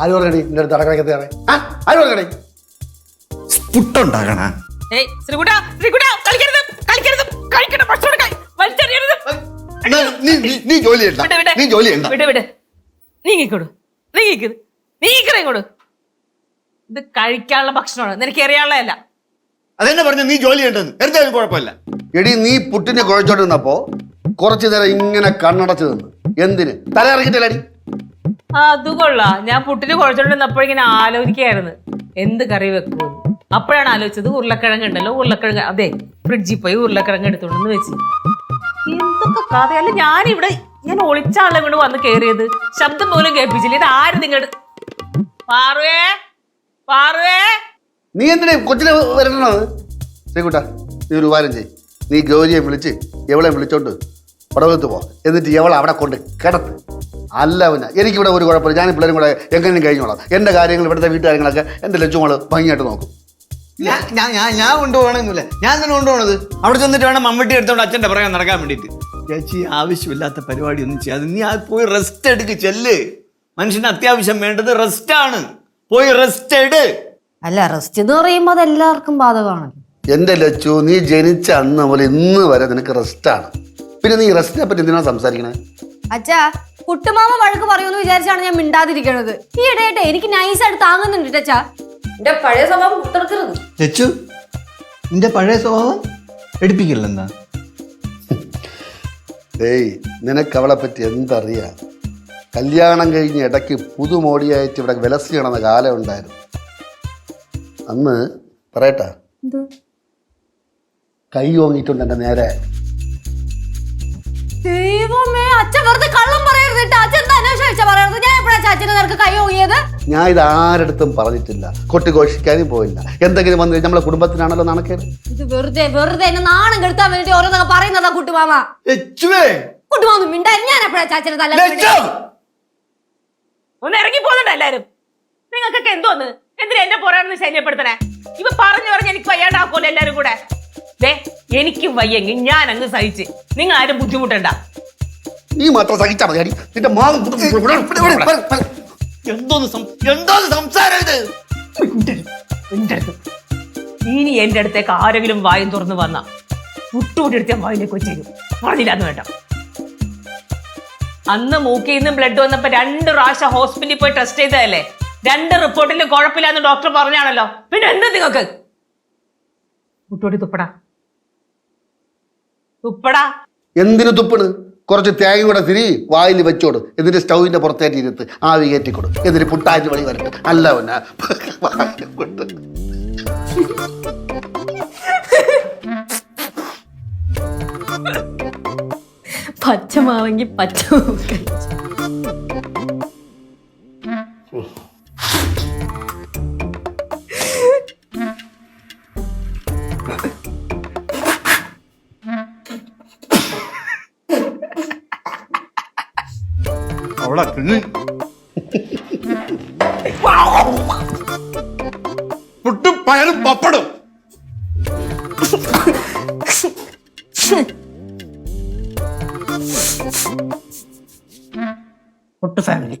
ആര് നിന്റെ അടുത്ത് അടക്കളക്കത്തെ ആര് പറഞ്ഞടി? പുട്ടുണ്ടാകണ ഏയ് ശ്രീകുട്ട ശ്രീകുട്ട കളിക്കരുത് കളിക്കരുത് കഴിക്കണം ഭക്ഷണം കഴി- വലിച്ചെറിയരുത്. എന്നാ നീ നീ- നീ ജോലി ചെയ്യണ്ട. വിട് വിട്. നീ ജോലി ചെയ്യണ്ട. വിട് വിട്. നീങ്ങിക്കൊടു നീങ്ങിക്കത് നീങ്ങിക്കണേ ഇങ്ങോട്ട് ഇത് കഴിക്കാനുള്ള ഭക്ഷണമാണ്. നിനക്ക് എറിയാനുള്ളതല്ല അതെന്നെ പറഞ്ഞു നീ ജോലി കുഴപ്പമില്ല. എടി നീ പുട്ടിനെ കുഴച്ചോണ്ടിരുന്നപ്പോ കുറച്ചു നേരം ഇങ്ങനെ കണ്ണടച്ചു നിന്ന് എന്തിന്? തല ഇറങ്ങിയിട്ടല്ലടി അത് കൊള്ളാം. ഞാൻ പുട്ടിന് കുഴച്ചോണ്ടിരുന്നപ്പോൾ ഇങ്ങനെ ആലോചിക്കായിരുന്നു. എന്ത് കറി വെക്കുമെന്ന്. അപ്പോഴാണ് ആലോചിച്ചത് ഉരുളക്കിഴങ്ങ് ഉണ്ടല്ലോ ഉരുളക്കിഴങ്ങ്. അതെ ഫ്രിഡ്ജിൽ പോയി ഉരുളക്കിഴങ്ങ് എടുത്തോണ്ടെന്ന് വെച്ച്. എന്തൊക്കെ കഥയല്ല ഞാനിവിടെ ഞാൻ ഒളിച്ചാളെ കൊണ്ട് വന്ന് കയറിയത് ശബ്ദം പോലും കേൾപ്പിച്ചില്ല. ഇത് ആര് നിങ്ങളുടെ പാറുവേ പാറുവേ. നീ എന്തിനാ കൊച്ചിനെ വരണത് ശ്രീകുട്ട നീ ഒരു ഉപകാരം ചെയ് നീ ഗൗരിയെ വിളിച്ച് എവളെ വിളിച്ചോണ്ട് പടവത്ത് പോ. എന്നിട്ട് എവളെ അവിടെ കൊണ്ട് കിടത്ത്. അല്ല പിന്നെ എനിക്കിവിടെ ഒരു കുഴപ്പമില്ല. ഞാൻ പിള്ളേരും കൂടെ എങ്ങനെയും കഴിഞ്ഞോളാം. എന്റെ കാര്യങ്ങൾ ഇവിടുത്തെ വീട്ടുകാര്യങ്ങളൊക്കെ എന്റെ ലച്ചുമോൾ ഭംഗിയായിട്ട് നോക്കും. ഞാൻ ഞാൻ ഞാൻ കൊണ്ടുപോകണമെന്നില്ല. ഞാൻ തന്നെ കൊണ്ടുപോകണത്. അവിടെ ചെന്നിട്ട് വേണം മമ്മട്ടി എടുത്തോണ്ട് അച്ഛന്റെ പറയാൻ നടക്കാൻ വേണ്ടിയിട്ട്. ചേച്ചി ആവശ്യമില്ലാത്ത പരിപാടി ഒന്നും ചെയ്യാതെ നീ ആ പോയി റെസ്റ്റ് എടുക്ക് ചെല്ല്. മനുഷ്യന് അത്യാവശ്യം വേണ്ടത് റെസ്റ്റ് ആണ്. പോയി റെസ്റ്റ് എട്. അല്ല റെസ്റ്റ് എന്ന് പറയുമ്പോൾ അത് എല്ലാവർക്കും ബാധകമാണ് എന്റെ ലച്ചു നീ ജനിച്ച അന്ന് മുതൽ ഇന്ന് വരെ നിനക്ക് റെസ്റ്റ് ആണ്. പിന്നെ നീ റെസ്റ്റിനെ പറ്റി എന്തിനാണ് സംസാരിക്കണേ? അച്ഛാ കുട്ടുമാമ വഴക്ക് പറയുമെന്ന് വിചാരിച്ചാണ് ഞാൻ മിണ്ടാതിരിക്കണത്. ഈ ഇടയായിട്ട് എനിക്ക് നൈസായിട്ട് താങ്ങുന്നുണ്ട് ടച്ചാ എന്റെ പഴയ സ്വഭാവം പുറത്തെടുക്കരുത് ലച്ചു നിന്റെ പഴയ സ്വഭാവം എടുപ്പിക്കില്ലെന്നാ. ഏയ് നിനക്ക് അവളെ പറ്റി എന്തറിയാം? കല്യാണം കഴിഞ്ഞ് ഇടയ്ക്ക് പുതുമോടിയായിട്ട് ഇവിടെ വിലസി കിടന്ന കാലം ഉണ്ടായിരുന്നു. അന്ന് പറയട്ടാ. കൈ ഓങ്ങിയിട്ടുണ്ട് എന്റെ നേരെ. ദൈവമേ അച്ഛൻ വെറുതെ പറയണത് ഞാൻ എപ്പോഴാ ചാച്ചന് നിനക്ക് കൈ ഓങ്ങിയത്? ഞാൻ ഇത് ആരടുത്തും പറഞ്ഞിട്ടില്ല. കൊട്ടിഘോഷിക്കാനും പോയില്ല എന്തെങ്കിലും വന്നു കഴിഞ്ഞാൽ നമ്മളെ കുടുംബത്തിനാണല്ലോ നാണക്കേട്. ഇത് വെറുതെ വെറുതെ എന്നെ നാണം കെടുത്താൻ വേണ്ടി ഓരോന്നൊക്കെ പറയുന്നതാ കുട്ടുമാമ. കുട്ടുമാമ മിണ്ടായി ഞാൻ എപ്പോഴാ ചാച്ചനെ തല ലച്ചു! ഒന്ന് ഇറങ്ങി പോകുന്നുണ്ട് എല്ലാരും. നിങ്ങൾക്കൊക്കെ എന്തോന്ന്? എന്തിനാ എന്നെ പുറകെ ശല്യപ്പെടുത്തണേ? ഇവ പറഞ്ഞു പറഞ്ഞ് എനിക്ക് വയ്യാണ്ടാക്കുമല്ലോ എല്ലാരും കൂടെ. ദേ എനിക്കും വയ്യെങ്കിൽ ഞാൻ അങ്ങ് സഹിച്ച്. നിങ്ങൾ ആരും ബുദ്ധിമുട്ടണ്ട. നീ മാത്രം സഹിച്ചാൽ മതി അടി. നിന്റെ മാവ് എന്തോന്ന് സം- എന്തോന്ന് സംസാരം ഇത്? എന്റെ അടുത്ത് ഇനി എന്റെ അടുത്തേക്ക് ആരെങ്കിലും വായും തുറന്ന് വന്ന മുട്ടുകൂട്ടിയെടുത്ത വായിലേക്ക് വെച്ചേരും പറഞ്ഞില്ലാന്ന് വേണ്ട. അന്ന് മൂക്കിൽ നിന്നും ബ്ലഡ് വന്നപ്പോ രണ്ട് പ്രാവശ്യം ഹോസ്പിറ്റലിൽ പോയി ടെസ്റ്റ് ചെയ്തതല്ലേ? രണ്ട് റിപ്പോർട്ടിലും കുഴപ്പമില്ലാന്ന് ഡോക്ടർ പറഞ്ഞാണല്ലോ. പിന്നെ എന്താ നിങ്ങൾക്ക്? മുട്ടോടി തുപ്പടാ. തുപ്പടാ. എന്തിനു തുപ്പണ്? കുറച്ച് തേങ്ങ കൂടെ തിരി വായിൽ വെച്ചോട് എന്നിട്ട് സ്റ്റൗവിന്റെ പുറത്തേറ്റ് ഇരുത്ത് ആവി കയറ്റിക്കൊടു എന്നിട്ട് പുട്ടാറ്റ് വഴി വരട്ടെ. അല്ല പിന്നെ. പച്ചമാവെങ്കിൽ പച്ച അവിടെ കിണ്ണി പുട്ടും പയറും പപ്പടും. ഫാമിലി.